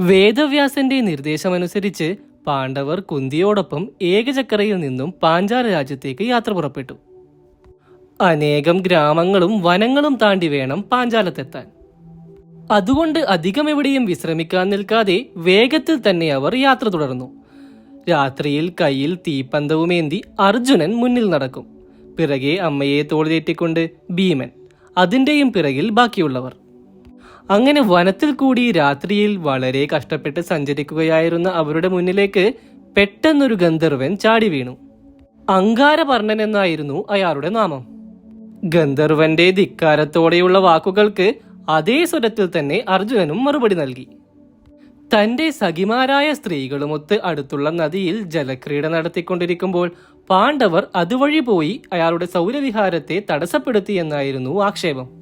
വേദവ്യാസന്റെ നിർദ്ദേശമനുസരിച്ച് പാണ്ഡവർ കുന്തിയോടൊപ്പം ഏകചക്രയിൽ നിന്നും പാഞ്ചാല രാജ്യത്തേക്ക് യാത്ര പുറപ്പെട്ടു. അനേകം ഗ്രാമങ്ങളും വനങ്ങളും താണ്ടി വേണം പാഞ്ചാലത്തെത്താൻ. അതുകൊണ്ട് അധികം എവിടെയും വിശ്രമിക്കാൻ നിൽക്കാതെ വേഗത്തിൽ തന്നെ അവർ യാത്ര തുടർന്നു. രാത്രിയിൽ കയ്യിൽ തീപ്പന്തവുമേന്തി അർജുനൻ മുന്നിൽ നടക്കും. പിറകെ അമ്മയെ തോളിലേറ്റിക്കൊണ്ട് ഭീമൻ അതിന്റെയും പിറകിൽ ബാക്കിയുള്ളവർ. അങ്ങനെ വനത്തിൽ കൂടി രാത്രിയിൽ വളരെ കഷ്ടപ്പെട്ട് സഞ്ചരിക്കുകയായിരുന്ന അവരുടെ മുന്നിലേക്ക് പെട്ടെന്നൊരു ഗന്ധർവൻ ചാടി വീണു. അങ്കാരവർണൻ എന്നായിരുന്നു അയാളുടെ നാമം. ഗന്ധർവന്റെ ധിക്കാരത്തോടെയുള്ള വാക്കുകൾക്ക് അതേ സ്വരത്തിൽ തന്നെ അർജുനനും മറുപടി നൽകി. തന്റെ സഖിമാരായ സ്ത്രീകളുമൊത്ത് അടുത്തുള്ള നദിയിൽ ജലക്രീഡ നടത്തിക്കൊണ്ടിരിക്കുമ്പോൾ പാണ്ഡവർ അതുവഴി പോയി അയാളുടെ സൗരവിഹാരത്തെ തടസ്സപ്പെടുത്തി എന്നായിരുന്നു ആക്ഷേപം.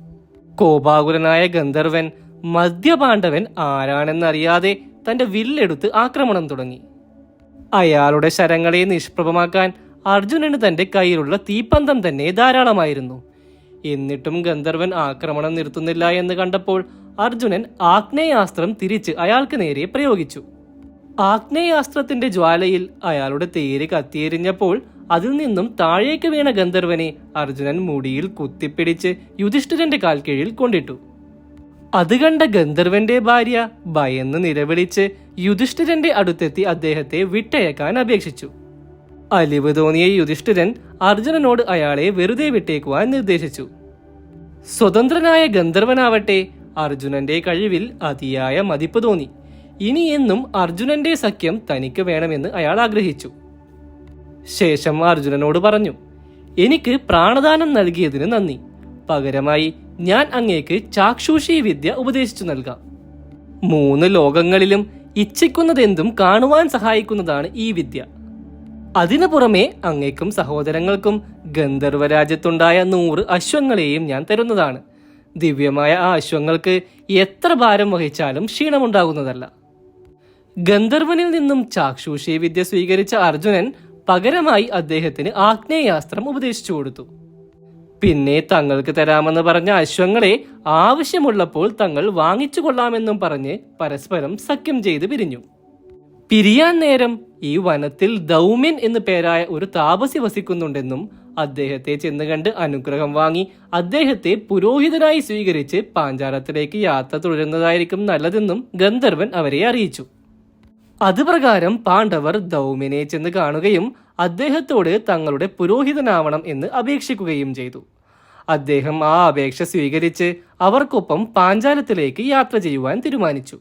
കോപാകുലനായ ഗന്ധർവൻ മദ്യപാണ്ഡവൻ ആരാണെന്നറിയാതെ തന്റെ വില്ലെടുത്ത് ആക്രമണം തുടങ്ങി. അയാളുടെ ശരങ്ങളെ നിഷ്പ്രഭമാക്കാൻ അർജുനന് തന്റെ കയ്യിലുള്ള തീപ്പന്തം തന്നെ ധാരാളമായിരുന്നു. എന്നിട്ടും ഗന്ധർവൻ ആക്രമണം നിർത്തുന്നില്ല എന്ന് കണ്ടപ്പോൾ അർജുനൻ ആഗ്നേയാസ്ത്രം തിരിച്ച് അയാൾക്ക് നേരെ പ്രയോഗിച്ചു. ആഗ്നേയാസ്ത്രത്തിന്റെ ജ്വാലയിൽ അയാളുടെ തേര് കത്തിയെരിഞ്ഞപ്പോൾ അതിൽ നിന്നും താഴേക്ക് വീണ ഗന്ധർവനെ അർജുനൻ മുടിയിൽ കുത്തിപ്പിടിച്ച് യുധിഷ്ഠിരന്റെ കാൽക്കീഴിൽ കൊണ്ടിട്ടു. അത് കണ്ട ഗന്ധർവന്റെ ഭാര്യ ഭയന്ന് നിലവിളിച്ച് യുധിഷ്ഠിരന്റെ അടുത്തെത്തി അദ്ദേഹത്തെ വിട്ടയക്കാൻ അപേക്ഷിച്ചു. അലിവ് തോന്നിയ യുധിഷ്ഠിരൻ അർജുനനോട് അയാളെ വെറുതെ വിട്ടേക്കുവാൻ നിർദ്ദേശിച്ചു. സ്വതന്ത്രനായ ഗന്ധർവനാവട്ടെ അർജുനന്റെ കഴിവിൽ അതിയായ മതിപ്പ് തോന്നി. ഇനിയെന്നും അർജുനന്റെ സഖ്യം തനിക്ക് വേണമെന്ന് അയാൾ ആഗ്രഹിച്ചു. ശേഷം അർജുനനോട് പറഞ്ഞു എനിക്ക് പ്രാണദാനം നൽകിയതിന് നന്ദി. പകരമായി ഞാൻ അങ്ങേക്ക് ചാക്ഷൂഷി വിദ്യ ഉപദേശിച്ചു നൽകാം. മൂന്ന് ലോകങ്ങളിലും ഇച്ഛിക്കുന്നതെന്തും കാണുവാൻ സഹായിക്കുന്നതാണ് ഈ വിദ്യ. അതിനു പുറമെ അങ്ങേക്കും സഹോദരങ്ങൾക്കും ഗന്ധർവ രാജ്യത്തുണ്ടായ നൂറ് അശ്വങ്ങളെയും ഞാൻ തരുന്നതാണ്. ദിവ്യമായ ആ അശ്വങ്ങൾക്ക് എത്ര ഭാരം വഹിച്ചാലും ക്ഷീണമുണ്ടാകുന്നതല്ല. ഗന്ധർവനിൽ നിന്നും ചാക്ഷൂഷി വിദ്യ സ്വീകരിച്ച അർജുനൻ പകരമായി അദ്ദേഹത്തിന് ആഗ്നേയാസ്ത്രം ഉപദേശിച്ചു കൊടുത്തു. പിന്നെ തങ്ങൾക്ക് തരാമെന്ന് പറഞ്ഞ അശ്വങ്ങളെ ആവശ്യമുള്ളപ്പോൾ തങ്ങൾ വാങ്ങിച്ചു കൊള്ളാമെന്നും പറഞ്ഞ് പരസ്പരം സഖ്യം ചെയ്ത് പിരിഞ്ഞു. പിരിയാൻ നേരം ഈ വനത്തിൽ ദൗമ്യൻ എന്നു പേരായ ഒരു താപസി വസിക്കുന്നുണ്ടെന്നും അദ്ദേഹത്തെ ചെന്ന് കണ്ട് അനുഗ്രഹം വാങ്ങി അദ്ദേഹത്തെ പുരോഹിതനായി സ്വീകരിച്ച് പാഞ്ചാലത്തിലേക്ക് യാത്ര തുടരുന്നതായിരിക്കും നല്ലതെന്നും ഗന്ധർവൻ അവരെ അറിയിച്ചു. അതുപ്രകാരം പാണ്ഡവർ ദൗമ്യനെ ചെന്ന് കാണുകയും അദ്ദേഹത്തോട് തങ്ങളുടെ പുരോഹിതനാവണം എന്ന് അപേക്ഷിക്കുകയും ചെയ്തു. അദ്ദേഹം ആ അപേക്ഷ സ്വീകരിച്ച് അവർക്കൊപ്പം പാഞ്ചാലത്തിലേക്ക് യാത്ര ചെയ്യുവാൻ തീരുമാനിച്ചു.